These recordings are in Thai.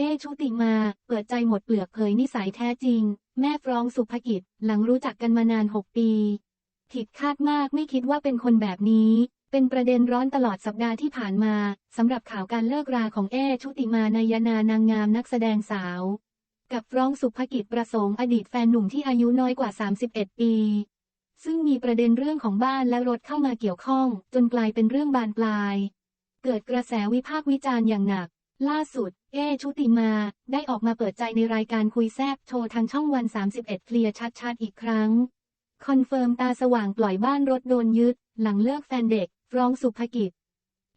เอชุติมา เปิดใจหมดเปลือกเผยนิสัยแท้จริง แม่ฟรองสุภกิจ หลังรู้จักกันมานาน 6 ปี ผิดคาดมากไม่คิดว่าเป็นคนแบบนี้ เป็นประเด็นร้อนตลอดสัปดาห์ที่ผ่านมาสำหรับข่าวการเลิกราของเอชุติมานายนานางงามนักแสดงสาว กับฟรองสุภกิจประสงค์อดีตแฟนหนุ่มที่อายุน้อยกว่า 31 ปี ซึ่งมีประเด็นเรื่องของบ้านและรถเข้ามาเกี่ยวข้อง จนกลายเป็นเรื่องบานปลาย เกิดกระแสวิพากษ์วิจารณ์อย่างหนัก ล่าสุด เอชุติมา ได้ออกมาเปิดใจในรายการคุยแซบโชว์ทางช่องวัน 31 เคลียร์ชัดๆ อีกครั้ง คอนเฟิร์มตาสว่างปล่อยบ้านรถโดนยึด หลังเลิกแฟนเด็กฟรองสุภกิจ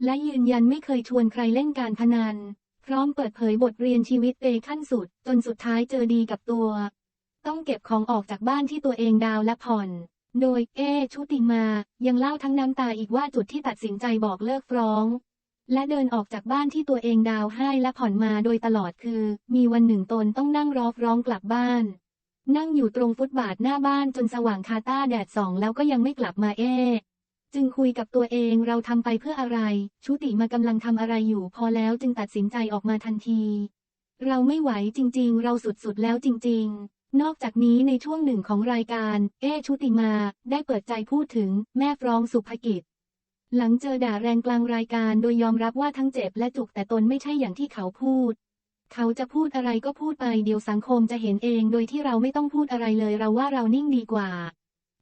และยืนยันไม่เคยชวนใครเล่นการพนัน พร้อมเปิดเผยบทเรียนชีวิตเปขั้นสุด จนสุดท้ายเจอดีกับตัว ต้องเก็บของออกจากบ้านที่ตัวเองดาวและผ่อน โดยเอชุติมายังเล่าทั้งน้ำตาอีกว่าจุดที่ตัดสินใจบอกเลิกฟร้อง และเดินออกจากบ้านที่ตัวเองดาวให้และผ่อนมาโดยตลอดคือ มีวันหนึ่งตนต้องนั่งรอฟร้องกลับบ้าน นั่งอยู่ตรงฟุตบาทหน้าบ้านจนสว่างคาต้าแดดส่องแล้วก็ยังไม่กลับมาเอจึงคุยกับตัวเองเราทำไปเพื่ออะไร ชุติมากำลังทำอะไรอยู่พอแล้วจึงตัดสินใจออกมาทันที เราไม่ไหวจริงๆ เราสุดๆแล้วจริง ๆ นอกจากนี้ในช่วงหนึ่งของรายการ เอชุติมาได้เปิดใจพูดถึงแม่ฟรองสุภกิจ หลังเจอด่าแรงกลางรายการโดยยอมรับว่าทั้งเจ็บและจุกแต่ตนไม่ใช่อย่างที่เขาพูด เขาจะพูดอะไรก็พูดไปเดี๋ยวสังคมจะเห็นเองโดยที่เราไม่ต้องพูดอะไรเลยเราว่าเรานิ่งดีกว่า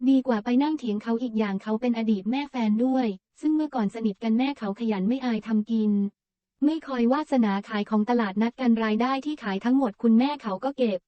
ดีกว่าไปนั่งเถียงเขาอีกอย่างเขาเป็นอดีตแม่แฟนด้วย ซึ่งเมื่อก่อนสนิทกันแม่เขาขยันไม่อายทำกิน ไม่คอยวาสนาขายของตลาดนัดกันรายได้ที่ขายทั้งหมดคุณแม่เขาก็เก็บ